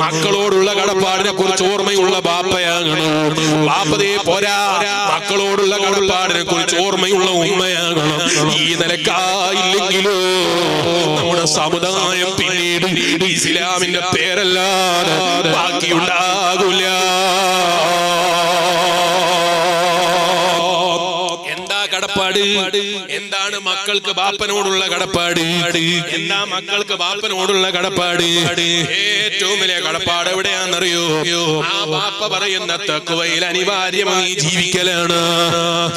മക്കളോടുള്ള കടപ്പാടിനെ കുറിച്ച് ഓർമ്മയുള്ള ബാപ്പയാകണം. ബാപ്പതേ പോരാ. മക്കളോടുള്ള കടപ്പാടിനെ കുറിച്ച് ഓർമ്മയുള്ള ഉമ്മയാകണം. ഈ നിലക്കായില്ലെങ്കിലോ നമ്മുടെ സമുദായം പിന്നീട് ഇസ്ലാമിന്റെ പേരല്ലാതെ ബാക്കിയുണ്ടാകില്ല. കടപ്പാട്. എന്താണ് മക്കൾക്ക് ബാപ്പനോടുള്ള കടപ്പാട്? എന്താ മക്കൾക്ക് ബാപ്പനോടുള്ള കടപ്പാട്? ഏറ്റവും വലിയ കടപ്പാട് എവിടെയാണെന്നറിയോ? ആ ബാപ്പ പറയുന്ന തക്കുവയിൽ അനിവാര്യമായി ജീവിക്കലാണ്.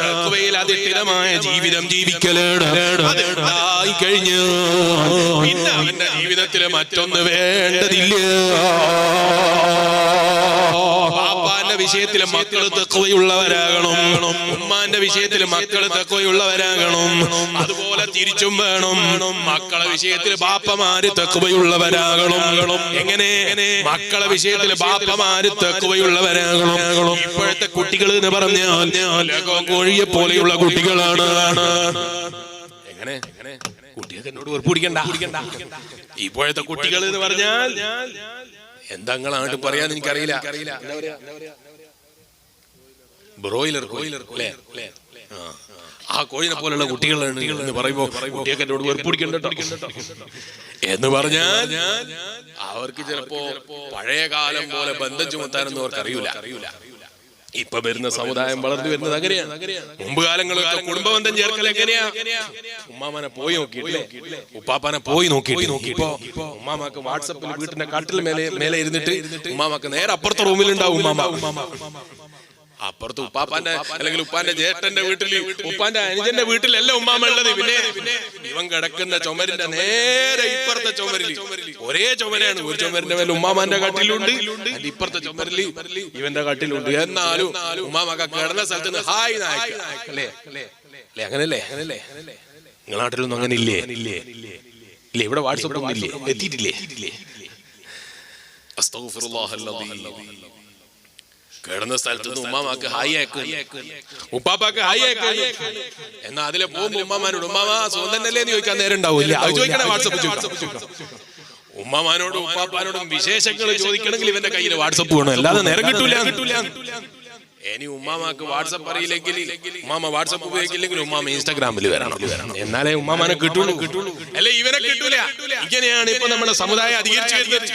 തക്കുവയിൽ അധിഷ്ഠിതമായ ജീവിതം ജീവിക്കലാണ്. അതുണ്ടായി കഴിഞ്ഞു. പിന്നെ അവന്റെ ജീവിതത്തിൽ മറ്റൊന്ന് വേണ്ടതില്ല. വിഷയത്തിൽ മക്കൾ തക്കവയുള്ളവരാകണം. ഉമ്മാന്റെ വിഷയത്തിൽ മക്കൾ തക്കവയുള്ളവരാകണം. അതുപോലെ തിരിച്ചും വേണം. മക്കളെ വിഷയത്തിൽ ബാപ്പമാര് തക്കവയുള്ളവരാകണം. എങ്ങനെ? മക്കളെ വിഷയത്തിൽ ബാപ്പമാര് തക്കവയുള്ളവരാകണം. ഇപ്പോഴത്തെ കുട്ടികൾ എന്ന് പറഞ്ഞാൽ കോഴിയെ പോലെയുള്ള കുട്ടികളാണ്. എങ്ങനെ? കുട്ടികൾക്ക് എന്നോട് വെറുപ്പ് ഇപ്പോഴത്തെ കുട്ടികൾ എന്ന് പറഞ്ഞാൽ എന്താങ്ങളാണ്ട് പറയാൻ എനിക്കറിയില്ല. ബ്രോയിലർ കോയിലർ അല്ലേ? ആ. കോഴിനെ പോലുള്ള കുട്ടികളാണ് എന്ന് പറയുമ്പോ കുട്ടിയൊക്കെ എന്നോട് വെറുപ്പിടിക്കണ്ടോ എന്ന് പറഞ്ഞാൽ അവർക്ക് ചിലപ്പോ പഴയ കാലം പോലെ ബന്ധം ചുമത്താനൊന്നും അവർക്ക് അറിയൂല. ഇപ്പൊ വരുന്ന സമുദായം വളർന്നു വരുന്നത് അങ്ങനെയാണ് മുമ്പ് ബന്ധം ചേർക്കൽ എങ്ങനെയാ? ഉമ്മാമനെ പോയി നോക്കിയിട്ടില്ലേ? ഉപ്പാപ്പാനെ പോയി നോക്കി നോക്കിപ്പോ ഉമ്മാമാക്ക് വാട്സപ്പിൽ വീട്ടിന്റെ കാട്ടിൽ മേലെ മേലെ ഇരുന്നിട്ട് ഉമ്മാമാക്ക് നേരെ അപ്പുറത്തെ റൂമിലുണ്ടാവും ഉമ്മാമ. അപ്പുറത്ത് ഉപ്പാപ്പാന്റെ അല്ലെങ്കിൽ ഉപ്പാന്റെ ജേട്ടന്റെ വീട്ടിൽ ഉപ്പാന്റെ അനുജന്റെ വീട്ടിലല്ല ഉമ്മാമ ഉള്ളത് പിന്നെ? ഇവൻ കിടക്കുന്ന ചുമരിന്റെ നേരെ ഇപ്പുറത്തെ ചുമരിൽ ഒരേ ചുമരാണ് ഒരു ചുമരിന്റെ മേലെ ഉമ്മാമാന്റെ കട്ടിലുണ്ട്. ഇപ്പുറത്തെ ചുമരിൽ ഇവന്റെ കട്ടിലുണ്ട്. എന്നാലും ഉമ്മാമക്ക കിടന്ന സ്ഥലത്ത് നിന്ന് ഹായ് അല്ലേ? അല്ലേ? അങ്ങനല്ലേ? അങ്ങനല്ലേ? നിങ്ങളുടെ നാട്ടിലൊന്നും അങ്ങനെ ഇല്ലേ ഇല്ലേ? ഇല്ലേ? ഇവിടെ വാട്സപ്പ് ഒന്നും ഇല്ലേ എത്തിയിട്ടില്ലേ? അസ്തഗ്ഫിറുല്ലാഹല്ലദീ. കിടന്ന സ്ഥലത്ത് നിന്ന് ഉമ്മാമാക്ക് ഹായ് അയക്കും ഉപ്പാപ്പാക്ക് ഹായ് അയക്കും എന്നാ അതിലെ പോകുമ്പോ ഉമ്മാമാനോട് ഉമ്മാമാ സ്വന്തം തന്നെയല്ലേ എന്ന് ചോദിക്കാൻ നേരം ഉണ്ടാവില്ല? അത് ചോദിക്കണേ വാട്സപ്പ് ഉമ്മാമാനോടും ഉപ്പാപ്പാനോടും വിശേഷങ്ങൾ ചോദിക്കണമെങ്കിൽ ഇവന്റെ കയ്യിൽ വാട്സപ്പ് വേണം. അല്ലാതെ നേരം കിട്ടൂല കിട്ടൂല. ഇനി ഉമ്മാമാക്ക് വാട്സപ്പ് അറിയില്ലെങ്കിൽ ഉമ്മാമ വാട്സപ്പ് ഉപയോഗിക്കില്ലെങ്കിൽ ഉമ്മാമ ഇൻസ്റ്റാഗ്രാമിൽ വരണം. എന്നാലേ ഉമ്മാമാനെ കിട്ടുള്ളൂ കിട്ടുള്ളൂ അല്ലെ ഇവനെ കിട്ടൂല. ഇങ്ങനെയാണ് ഇപ്പൊ നമ്മുടെ സമുദായം അധികരിച്ചു വരുന്നത്.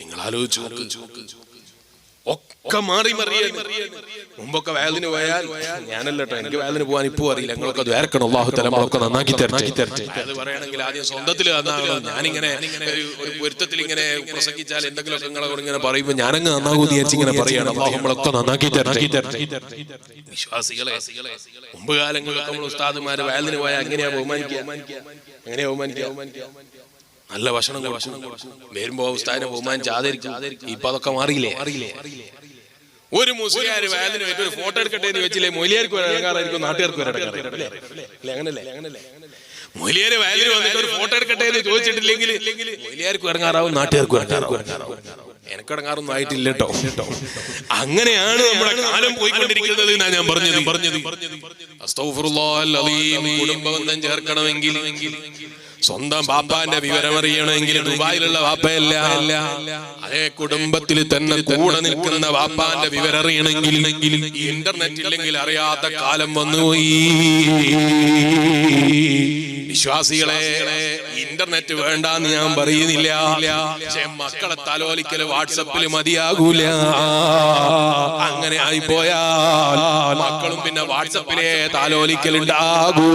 നിങ്ങൾ ആലോചിച്ചു നോക്ക്. ഒക്കെ മാറി മറിയ മുമ്പൊക്കെ വയലിന് പോയാൽ ഞാനല്ല കേട്ടോ എനിക്ക് വയലിന് പോകാൻ ഇപ്പോ അറിയില്ല. ഞങ്ങളൊക്കെ വേർക്കണം. അള്ളാഹു തലമുറൊക്കെ നന്നാക്കി തരട്ടെ. അത് പറയണമെങ്കിൽ ആദ്യം സ്വന്തത്തിൽ നന്നാകണം ഞാനിങ്ങനെ ഒരു പൊരുത്തത്തിൽ ഇങ്ങനെ പ്രസംഗിച്ചാൽ എന്തെങ്കിലുമൊക്കെ നിങ്ങളെ കൂടെ ഇങ്ങനെ പറയുമ്പോൾ ഞാനങ്ങ് നന്നാകും വിചാരിച്ച് ഇങ്ങനെ പറയാണ്. അള്ളാഹു നമ്മളൊക്കെ നന്നാക്കി തരട്ടെ. വിശ്വാസികളെ മുമ്പ് കാലങ്ങളിലൊക്കെ നമ്മൾ ഉസ്താദുമാര് വയലിന് പോയാൽ എങ്ങനെയാ ബഹുമാനിക്കുക? എങ്ങനെയാ ബഹുമാനിക്കുക? നല്ല ഭക്ഷണം ഭക്ഷണം വരുമ്പോ ഉസ്താദിനെ ബഹുമാനിച്ച് ആദരിക്കും ഇപ്പൊ അതൊക്കെ മാറിയില്ലേ? അറിയില്ലേ ഒരു മുസ്ലിം പോയിട്ട് ഒരു ഫോട്ടോ എടുക്കട്ടെ എന്ന് വെച്ചില്ലേ? മൊലിയാർക്ക് ഇറങ്ങാറായിരിക്കും നാട്ടുകാർക്ക് ഇറങ്ങാറല്ലേ അങ്ങനല്ലേ? മൊലിയാര് വയലിന് വന്നിട്ട് ഒരു ഫോട്ടോ എടുക്കട്ടെ എന്ന് ചോദിച്ചിട്ടില്ലെങ്കിൽ മൊലിയാർക്കും ഇറങ്ങാറാവും നാട്ടുകാർക്കും ഇറങ്ങാറാവും. എനക്കിടങ്ങാറൊന്നും ആയിട്ടില്ല കേട്ടോ. അങ്ങനെയാണ് നമ്മുടെ കാലം പോയിക്കൊണ്ടിരിക്കുന്നത് എന്നാ ഞാൻ പറഞ്ഞത്. പറഞ്ഞത് കുടുംബബന്ധം ചേർക്കണമെങ്കിൽ സ്വന്തം ബാപ്പാന്റെ വിവരമറിയണമെങ്കിൽ ദുബായിലുള്ള വാപ്പയല്ല. അതേ കുടുംബത്തിൽ തന്നെ കൂടെ നിൽക്കുന്ന ബാപ്പാന്റെ വിവരം അറിയണമെങ്കിൽ ഇന്റർനെറ്റ് ഇല്ലെങ്കിൽ അറിയാത്ത കാലം വന്നുപോയി വിശ്വാസികളെ ഇന്റർനെറ്റ് വേണ്ടെന്ന് ഞാൻ പറയുന്നില്ല. മക്കളെ തലോലിക്കൽ വാട്സപ്പിൽ മതിയാകൂല. അങ്ങനെ ആയി പോയാൽ മക്കളും പിന്നെ വാട്സപ്പിലെ താലോലിക്കലുണ്ടാകൂ.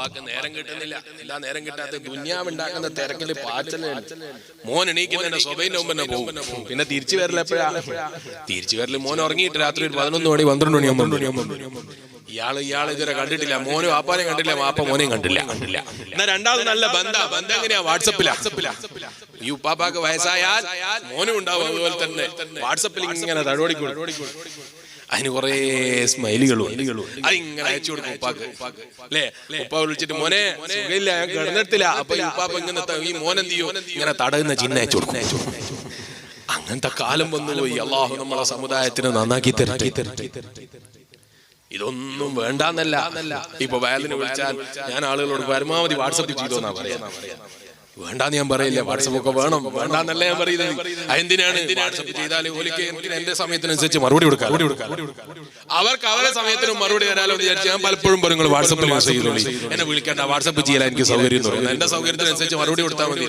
ബാപ്പാക്ക് നേരം കിട്ടുന്നില്ല. എല്ലാ നേരം കിട്ടാത്ത ദുന്യാവുണ്ടാക്കുന്ന തിരക്കിൽ പാച്ചലാണ് മോൻ എണീക്കുന്നതിന്റെ സ്വഭയിന്റെ മുമ്പ് പോകും പിന്നെ തിരിച്ചു വരില്ല എപ്പോഴാ? തിരിച്ചു വരൽ മോൻ ഉറങ്ങിയിട്ട് രാത്രി ഒരു പതിനൊന്ന് മണി പന്ത്രണ്ട് മണി ഒമ്പത് മണി ഇയാൾ ഇയാൾ ഇതുവരെ കണ്ടിട്ടില്ല. മോനും വാപ്പാനെയും കണ്ടില്ല വാപ്പ മോനെയും കണ്ടില്ല. കണ്ടില്ല. എന്നാ രണ്ടാമത് നല്ല ബന്ധ. ബന്ധം എങ്ങനെയാ? വാട്സപ്പിലാ? ഈ ഉപ്പാപ്പാക്ക് വയസ്സായാൽ മോനും ഉണ്ടാവും അതുപോലെ തന്നെ. വാട്സപ്പിൽ ഇങ്ങനെ തടോടിക്കൊള്ളു അതിന് കുറെ സ്മൈലുകളും അതിങ്ങനെ അയച്ചു കൊടുക്കും ഉപ്പാക്ക്. അല്ലേ? ഉപ്പ വിളിച്ചിട്ട് മോനെ സുഖമില്ല ഞാൻ കിടന്നിട്ടില്ല. അപ്പൊ ഈ ഉപ്പാപ്പ ഇങ്ങനെ ഈ മോൻ എന്ത് ചെയ്യും? ഇങ്ങനെ തടയുന്ന ചിഹ്ന അയച്ചു കൊടുക്കും. അങ്ങനത്തെ കാലം വന്നു പോയി. അള്ളാഹു നമ്മളെ സമുദായത്തിന് നന്നാക്കി തരട്ടെ. ഇതൊന്നും വേണ്ടാന്നല്ല. ഇപ്പൊ വയലിന് വിളിച്ചാൽ ഞാൻ ആളുകളോട് പരമാവധി വാട്സപ്പ് ചെയ്തോന്നാ പറയാ. വേണ്ടാന്ന് ഞാൻ പറയില്ല. വാട്സപ്പ് ഒക്കെ വേണം. വേണ്ടാന്നല്ല ഞാൻ പറയുന്നത്? എന്തിനാണ് വാട്സപ്പ് ചെയ്താൽ ഓലിക്ക് എനിക്ക് എന്റെ സമയത്തിനനുസരിച്ച് മറുപടി കൊടുക്കാം അവർക്ക് അവരുടെ സമയത്തിന് മറുപടി തരാലോ എന്ന് വിചാരിച്ച് ഞാൻ പലപ്പോഴും പറഞ്ഞു വാട്സപ്പിൽ മെസ്സേജ് ചെയ്തോളി. എന്നെ വിളിക്കേണ്ട വാട്സപ്പ് ചെയ്യാൻ എനിക്ക് സൗകര്യം തുടങ്ങി എന്റെ സൗകര്യത്തിനനുസരിച്ച് മറുപടി കൊടുത്താൽ മതി.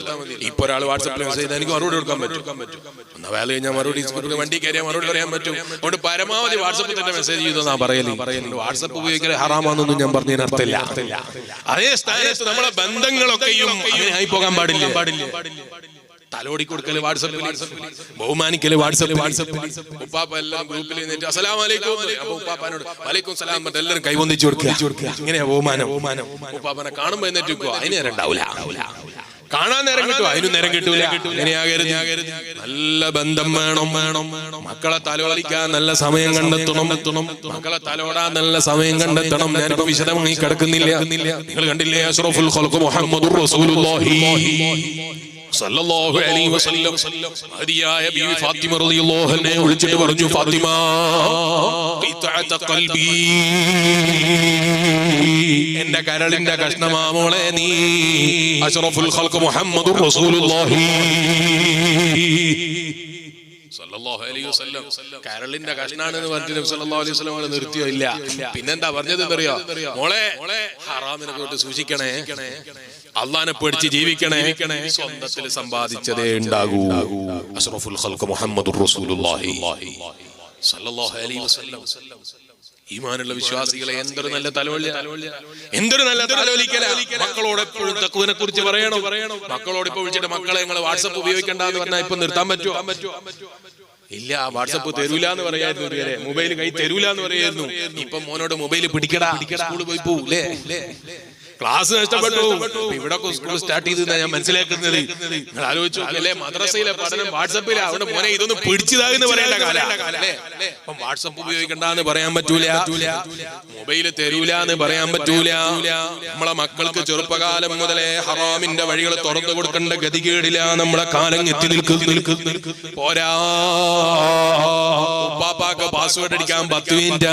ഇപ്പൊ ഒരാൾ വാട്സപ്പിൽ മെസ്സേജ് ചെയ്താൽ എനിക്ക് മറുപടി കൊടുക്കാൻ പറ്റും. എന്നാ വേല കഴിഞ്ഞാൽ മറുപടി വണ്ടി കയറിയാൽ മറുപടി പറയാൻ പറ്റും. അതുകൊണ്ട് പരമാവധി വാട്സപ്പിൽ തന്നെ മെസ്സേജ് ചെയ്തെന്നാ പറയൽ. പറയൽ. വാട്സപ്പ് ഉപയോഗിക്കൽ ഹറാമാണെന്നൊന്നും ഞാൻ പറഞ്ഞതിന് അർത്ഥമില്ല. അതേ സ്ഥാനത്ത് നമ്മളെ ബന്ധങ്ങളൊക്കെയും ആയി പോകാൻ പാടില്ല? പാടില്ല? തലോടി കൊടുക്കൽ വാട്സപ്പിൽ ബഹുമാനിക്കൽ വാട്സപ്പ് വാട്സപ്പ് ഉപ്പാപ്പ എല്ലാം ഗ്രൂപ്പിൽ നിന്നിട്ട് അസലാം വലൈക്കും അപ്പൊ ഉപ്പാപ്പാനോട് വലൈക്കും സലാം പറഞ്ഞിട്ട് എല്ലാവരും കൈവന്നിച്ചു കൊടുക്കുക. ഇങ്ങനെയാ ബഹുമാനം ബഹുമാനം. ഉപ്പാപ്പനെ കാണുമ്പോ എന്നിട്ട് അതിന് നേരം ഉണ്ടാവില്ല കാണാൻ നേരം കിട്ടും അതിനും നേരം കിട്ടൂല. നല്ല ബന്ധം വേണം. വേണം. മക്കളെ തലോളിക്കാൻ നല്ല സമയം കണ്ടെത്തണം. എത്തണം മക്കളെ തലോടാൻ നല്ല സമയം കണ്ടെത്തണം. ഞാനിപ്പോ വിശദമായി കിടക്കുന്നില്ല. നിങ്ങൾ കണ്ടില്ലേ? അഷ്റഫുൽ റസൂലുള്ളാഹി. സല്ലല്ലാഹു അലൈഹി വസല്ലം. ഹദിയായ ബീവി ഫാത്തിമ റളിയല്ലാഹു അൻഹയെ വിളിച്ചിട്ട് പറഞ്ഞു ഫാത്തിമ ഖിതഅത ഖൽബി. കരളിന്റെ കഷ്ണമാ മോളെ നീ. അഷ്റഫുൽ ഖൽഖ് മുഹമ്മദുർ റസൂലുള്ളാഹി. കരളിന്റെ കഷ്ണാണ് എന്ന് പറഞ്ഞിട്ട് സല്ലല്ലാഹു അലൈഹി വസല്ലം നിർത്തിയോ ഇല്ല. പിന്നെന്താ പറഞ്ഞത് എന്നറിയോ മോളെ ഹറാമിനെ കൊണ്ട് സൂക്ഷിക്കണേ. അള്ളാനെ പേടിച്ച് ജീവിക്കണേ? സ്വന്തത്തിൽ സമ്പാദിച്ചതേ ഉണ്ടാകൂ. അഷ്റഫുൽ ഖൽഖ് മുഹമ്മദുർ റസൂലുള്ളാഹി സല്ലല്ലാഹു അലൈഹി വസല്ലം. ഈമാനുള്ള വിശ്വാസികളെ എന്തൊരു നല്ല തലോല്യ എന്തൊരു നല്ല തലവലിക്കല? മക്കളോട് എപ്പോഴും തക്കുവിനെ കുറിച്ച് പറയണം. മക്കളോട് ഇപ്പൊ വിളിച്ചിട്ട് മക്കളെ നിങ്ങൾ വാട്സപ്പ് ഉപയോഗിക്കണ്ട എന്ന് പറഞ്ഞാൽ ഇപ്പൊ നിർത്താൻ പറ്റുമോ ഇല്ല വാട്സപ്പ് തരൂല എന്ന് പറയായിരുന്നു ഇതുവരെ. മൊബൈൽ കൈ തരൂല എന്ന് പറയായിരുന്നു. ഇപ്പൊ മോനോട് മൊബൈൽ പിടിക്കടാ. സ്കൂളിൽ പോയി പോകൂലേ ക്ലാസ് നഷ്ടപ്പെട്ടു. ഇവിടെ സ്കൂൾ സ്റ്റാർട്ട് ചെയ്ത് ഞാൻ മനസ്സിലാക്കുന്നത് നിങ്ങൾ ആലോചിച്ചു അല്ലേ മദ്രസയിലെ പഠനം വാട്സപ്പിലെ അവിടെ മോനെ ഇതൊന്നും പിടിച്ചതാകുന്ന പറയേണ്ട കാലം വാട്സപ്പ് വാട്സപ്പ് ഉപയോഗിക്കണ്ടെന്ന് പറയാൻ പറ്റൂല. മൊബൈൽ തരൂല എന്ന് പറയാൻ പറ്റൂല. നമ്മളെ മക്കൾക്ക് ചെറുപ്പകാലം മുതലേ ഹറാമിന്റെ വഴികൾ തുറന്നു കൊടുക്കേണ്ട ഗതികേടില്ല നമ്മളെ കാലം എത്തി നിൽക്കും പോരാ. ഉപ്പാപ്പാക്ക് പാസ്വേഡ് അടിക്കാൻ പത്ത് മിനിറ്റ്.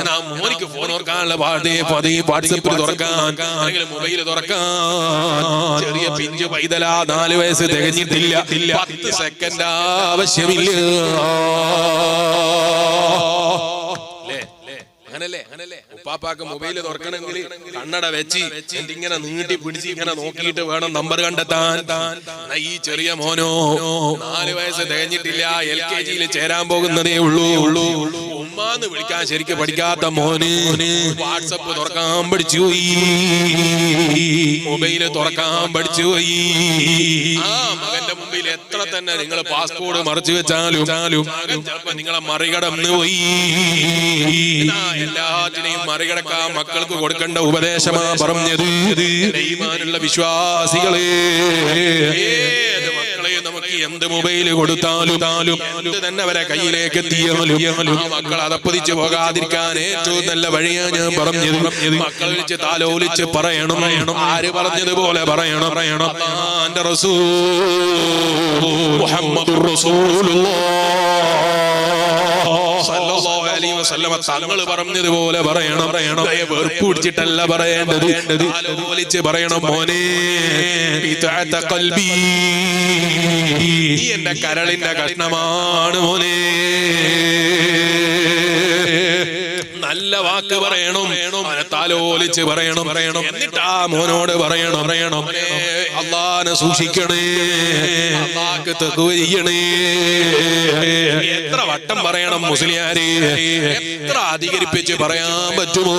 എന്നാ മോനിക്ക് ഫോൺ ഓർക്കാനുള്ള പാതേ പതി വാട്സപ്പിൽ തുറക്കാൻ. അല്ലെങ്കിൽ മൊബൈൽ തുറക്കാൻ ചെറിയ പിഞ്ച് പൈതല നാല് വയസ്സ് തികഞ്ഞിട്ടില്ല. പത്ത് സെക്കൻഡ് ആവശ്യമില്ല. ഉപ്പാപ്പാക്ക് മൊബൈൽ തുറക്കണമെങ്കിൽ കണ്ണട വെച്ച് ഇങ്ങനെ നീട്ടി പിടിച്ച് ഇങ്ങനെ നോക്കിയിട്ട് വേണം നമ്പർ കണ്ടെത്താൻ. ഈ ചെറിയ മോനോ നാല് വയസ്സ് തികഞ്ഞിട്ടില്ല എൽ കെ ജിയിൽ ചേരാൻ പോകുന്നതേ ഉള്ളൂ. ഉള്ളൂ. ഉമ്മാന്ന് വിളിക്കാൻ ശരിക്കും പഠിക്കാത്ത മോന് വാട്സപ്പ് തുറക്കാൻ പഠിച്ചു പോയി. മൊബൈൽ തുറക്കാൻ പഠിച്ചു പോയി. ആ മകന്റെ മുമ്പിൽ എത്ര തന്നെ നിങ്ങൾ പാസ്പോർട്ട് മറിച്ചു വെച്ചാലും നിങ്ങളെ മറികടന്ന് പോയി. എല്ലാറ്റിനെയും മറികടക്കാൻ മക്കൾക്ക് കൊടുക്കേണ്ട ഉപദേശമാ പറഞ്ഞത്. വിശ്വാസികളേ ഈമാനുള്ള വിശ്വാസികളെ. മക്കളെ നമുക്ക് എന്ത് മൊബൈൽ കൊടുത്താലും എന്ത് തന്നെ അവരെ കയ്യിലേക്ക് എത്തിയാലും മക്കൾ അതപ്പതിച്ച് പോകാതിരിക്കാൻ ഏറ്റവും നല്ല വഴിയാ ഞാൻ പറഞ്ഞത്. മക്കൾ വിളിച്ച് താലോലിച്ച് പറയണം. ആര് പറഞ്ഞതുപോലെ പറയണം. പറയണം എന്റെ റസൂ അലൈഹി വസല്ലമ തങ്ങൾ പറഞ്ഞതുപോലെ പറയണം. പറയണം വെറുപ്പ് പിടിച്ചിട്ടല്ല പറയേണ്ടത്. ആലോലിച്ച് പറയണം മോനെ എന്റെ കരളിന്റെ കഷ്ണമാണ് മോനെ. നല്ല വാക്ക് പറയണം. അവനെ താലോലിച്ച് പറയണം. പറയണം. എന്നിട്ട് ആ മോനോട് പറയണം. പറയണം. അള്ളാനെ സൂക്ഷിക്കണേ. അള്ളാക്ക് തെക്കുവയ്യണേ എത്ര വട്ടം പറയണം മുസ്ലിയാരെ. എത്ര അധികരിപ്പിച്ച് പറയാൻ പറ്റുമോ?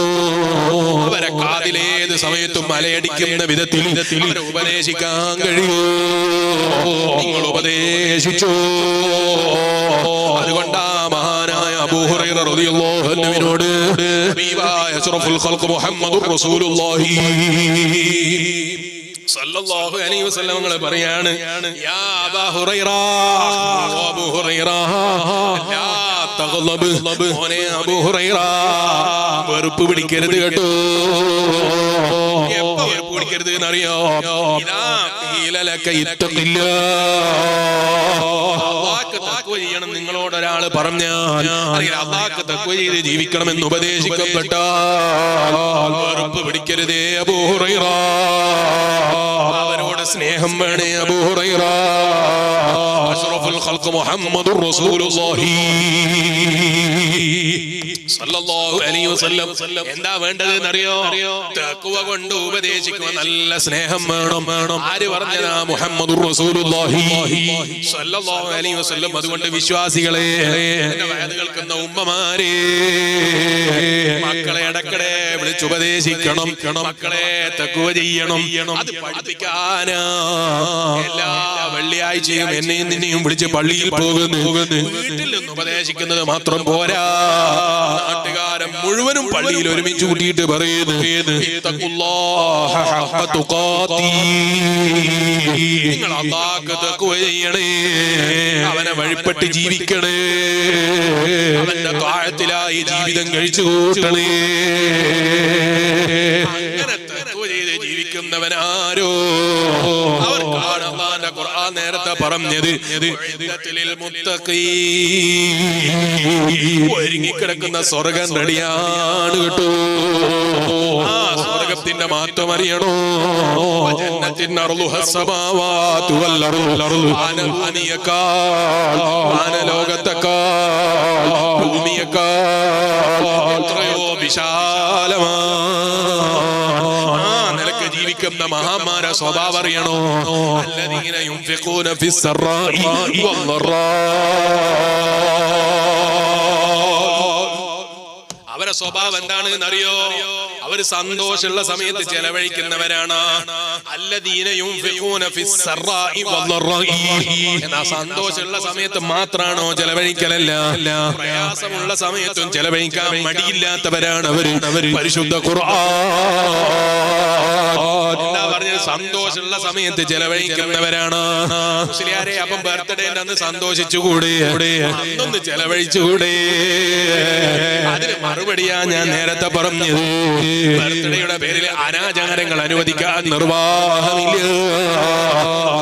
അവരെ കാതിലേത് സമയത്തും മലയടിക്കുന്ന വിധത്തിൽ ഉപദേശിക്കാൻ കഴിയുമോ? നിങ്ങൾ ഉപദേശിച്ചോ? അതുകൊണ്ടാ മഹാനായ അബൂ ഹുറൈറ റളിയല്ലാഹു അൻഹുവിനോട് ഹബീബായ അഷ്റഫുൽ ഖൽഖ് മുഹമ്മദുർ റസൂലുള്ളാഹി സല്ലല്ലാഹു അലൈഹി വസല്ലം നിങ്ങൾ പറയാണ് യാ അബൂ ഹുറൈറ അബൂ ഹുറൈറ ലാ തഗ്ളബ് മോനെ അബൂ ഹുറൈറ വെറുപ്പ് പിടിക്കരുത് കേട്ടോ. വീർപ്പ് പിടിക്കരുത് എന്നറിയോ? ചെയ്യണം നിങ്ങളോട് ഒരാൾ പറഞ്ഞാൽ അല്ലെങ്കിൽ അള്ളാഹ്ക്ക് തഖ്വ ചെയ്ത് ജീവിക്കണമെന്ന് ഉപദേശിക്കപ്പെട്ടാൽ വെറുപ്പ് പിടിക്കരുതേ അബൂ ഹുറൈറ. അവരോട് സ്നേഹം വേണേ അബൂ ഹുറൈറ. അഷ്റഫുൽ ഖൽഖ് മുഹമ്മദുർ റസൂലുള്ളാഹി. എന്താ വേണ്ടത് അറിയോ തക്കുവ കൊണ്ട് ഉപദേശിക്കുക നല്ല സ്നേഹം വേണം. വേണം ആര് പറഞ്ഞതാ? മുഹമ്മദ് അതുകൊണ്ട് വിശ്വാസികളെ കേൾക്കുന്ന ഉമ്മമാരെ മക്കളെ ഇടക്കടെ വിളിച്ചുപദേശിക്കണം മക്കളെ തക്കുവ ചെയ്യണം. അത് പഠിപ്പിക്കാനാ. എല്ലാ വെള്ളിയാഴ്ചയും എന്നെയും നിന്നെയും വിളിച്ച് പള്ളിയിൽ പോകുന്നു. വീട്ടിൽ നിന്ന് ഉപദേശിക്കുന്നത് മാത്രം പോരാ. നാട്ടുകാരൻ മുഴുവനും പള്ളിയിൽ ഒരുമിച്ച് കൂട്ടിയിട്ട് പറയുന്നു ഇത്തഖുല്ലാഹ ഹഖ തുഖാത്തി. നിങ്ങൾ അള്ളാഹ്ക്ക് തഖ്വ ചെയ്യണേ അവനെ വഴിപ്പെട്ട് ജീവിക്കണേ അവന്റെ താഴത്തിലായി ജീവിതം കഴിച്ചു കൂട്ടണേ അങ്ങനെ തഖ്വ ചെയ്ത് ജീവിക്കുന്നവനാരോ പറഞ്ഞത്. ഒരുങ്ങിക്കിടക്കുന്ന സ്വർഗം റെഡിയാണ് കേട്ടോ. ആ സ്വർഗത്തിന്റെ മാറ്റം അറിയണോ? വാനലോകത്തെക്കാൾ ഭൂമിയേക്കാൾ എത്രയോ വിശാലമാണ് നിലയ്ക്ക് ജീവിക്കുന്ന മഹാമാര സ്വഭാവം അറിയണോ? അവരെ സ്വഭാവം എന്താണെന്ന് അറിയോ അവർ സന്തോഷമുള്ള സമയത്ത് ചെലവഴിക്കുന്നവരാണ്. സന്തോഷമുള്ള സമയത്ത് മാത്രാണോ ചെലവഴിക്കലല്ല? പ്രയാസമുള്ള സമയത്തും ചെലവഴിക്കാൻ മടിയില്ലാത്തവരാണ് അവർ. പരിശുദ്ധ ഖുർആൻ. സന്തോഷമുള്ള സമയത്ത് ചെലവഴിക്കുന്നവരാണ്. മുസ്ലിയാരെ അപ്പം ബർത്ത്ഡേ അന്ന് സന്തോഷിച്ചുകൂടെ? അന്നൊന്ന് ചെലവഴിച്ചുകൂടെ? അതിന് മറുപടിയാ ഞാൻ നേരത്തെ പറഞ്ഞത്. ബർത്ത്ഡേയുടെ പേരിൽ അനാചാരങ്ങൾ അനുവദിക്കാൻ നിർവാഹമില്ല.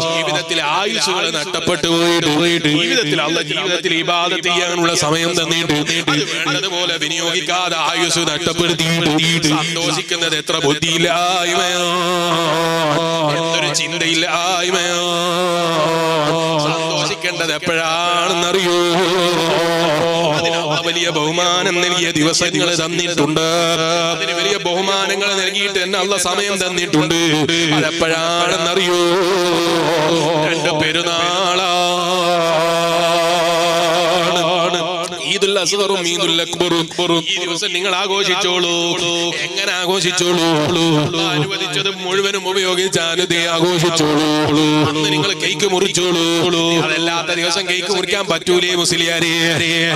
ജീവിതത്തിൽ ആയുസുകൾ നഷ്ടപ്പെട്ടു പോയിട്ട് ജീവിതത്തിൽ അല്ല ജീവിതത്തിൽ ഇബാദത്ത് ചെയ്യാനുള്ള സമയം തന്നിട്ട് വേണ്ടതുപോലെ വിനിയോഗിക്കാതെ ആയുസ് നഷ്ടപ്പെടുത്തിയിട്ട് സന്തോഷിക്കുന്നത് എത്ര ബുദ്ധിയില്ലായ്മയോ. എന്തൊരു ചിന്തയില്ലായ്മയോ. സന്തോഷിക്കേണ്ടത് എപ്പോഴാണെന്നറിയോ? അള്ളാഹ് വലിയ ബഹുമാനം നൽകിയ ദിവസങ്ങൾ തന്നിട്ടുണ്ട്. അതിന് വലിയ ബഹുമാനങ്ങൾ നൽകിയിട്ട് എന്നെ ഉള്ള സമയം തന്നിട്ടുണ്ട്. അതെപ്പോഴാണെന്നറിയോ? രണ്ട് പെരുന്നാളാണ് നിങ്ങൾ ആഘോഷിച്ചോളൂ. എങ്ങനെ ആഘോഷിച്ചോളൂ? അനുവദിച്ചത് മുഴുവനും ഉപയോഗിച്ച് അനുദേ ആഘോഷിച്ചോളൂ. അന്ന് നിങ്ങൾ കേക്ക് മുറിച്ചോളൂ. അതല്ലാത്ത ദിവസം കേക്ക് മുറിക്കാൻ പറ്റൂലേ മുസ്ലിയാരെ.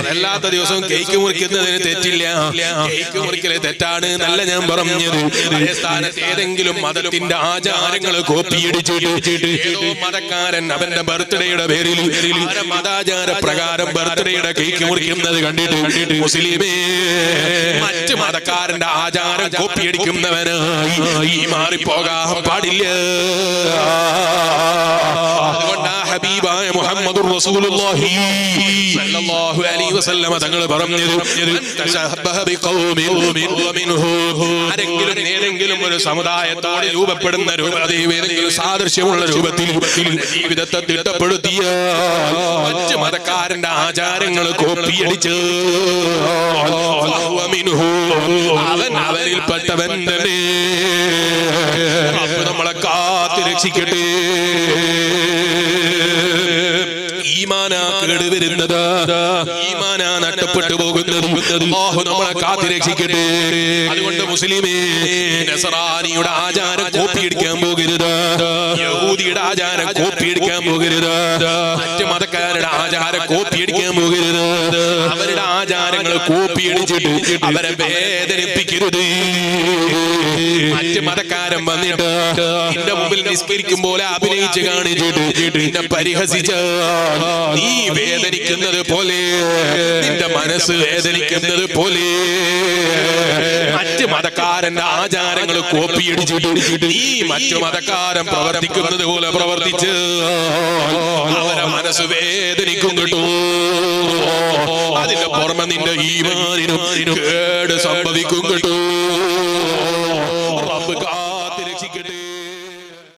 അതല്ലാത്ത ദിവസം കേക്ക് മുറിക്കുന്നതിന് തെറ്റില്ല. കേക്ക് മുറിക്കൽ തെറ്റാണ് നല്ല ഞാൻ പറഞ്ഞത്. സ്ഥാനത്ത് ഏതെങ്കിലും മതത്തിന്റെ ആചാരങ്ങൾ കോപ്പിയടിച്ചിട്ട് മതക്കാരൻ അവന്റെ ബർത്ത്ഡേയുടെ പേരിൽ മതാചാര പ്രകാരം ബർത്ത്ഡേയുടെ കേക്ക് മുറിക്കുന്നത് കണ്ടിട്ട് മുസ്ലിമേ മറ്റു മതക്കാരന്റെ ആചാരം കോപ്പിയടിക്കുന്നവനായി ഈ മാറിപ്പോകാൻ പാടില്ല. അതുകൊണ്ടാ ഹബീബായ മുഹമ്മദ് റസൂലുള്ളാഹി സ്വല്ലല്ലാഹു അലൈഹി വസല്ലമ തങ്ങൾ പറഞ്ഞത്. ആരെങ്കിലും ഏതെങ്കിലും ഒരു സമുദായത്തോട് രൂപപ്പെടുന്ന ഏതെങ്കിലും സാദൃശ്യമുള്ള രൂപത്തിൽ ജീവിതത്തെ തിട്ടപ്പെടുത്തിയ മറ്റ് മതക്കാരന്റെ ആചാരങ്ങൾ കോപ്പിയടിച്ച്. അവൻ അവരിൽപ്പെട്ടവൻ തന്നെ നമ്മളെ കാത്ത് രക്ഷിക്കട്ടെ ഈമാനാ കേട് വരുന്നത്. ഈമാനാ നഷ്ടപ്പെട്ടു പോകുന്നത് അല്ലാഹു നമ്മളെ കാത്തിരക്ഷിക്കട്ടെ. അതുകൊണ്ട് മുസ്ലിമേ നസറാനിയുടെ ആചാരം കോപ്പിയടിക്കാൻ പോകരുത്. യഹൂദ യഹൂദിയുടെ ആചാരം കോപ്പിയെടുക്കാൻ പോകരുത്. മറ്റ് മതക്കാരുടെ ആചാരം കോപ്പിയടിക്കാൻ പോകരുത് അവരുടെ ആചാരങ്ങൾ കോപ്പിയടിച്ചിട്ട് അവരെ വേദനിപ്പിക്കരുത്. മറ്റ് മതക്കാരൻ വന്നിട്ട് നിന്റെ മുമ്പിൽ നിസ്കരിക്കും പോലെ അഭിനയിച്ച് കാണിച്ചിട്ട് നിന്നെ പരിഹസിച്ച നീ വേദനിക്കുന്നത് പോലെ നിന്റെ മനസ്സ് വേദനിക്കുന്നത് പോലെ. മറ്റ് മതക്കാരന്റെ ആചാരങ്ങൾ കോപ്പിയടിച്ചിട്ട് നീ മറ്റു മതക്കാരൻ പ്രവർത്തിക്കുന്നത് പോലെ പ്രവർത്തിച്ച് അവരെ മനസ്സ് വേദനിക്കും കേട്ടോ. അതിന്റെ പുറമെ നിന്റെ ഈമാനിനും കേട് സംഭവിക്കും. കേട്ടോ.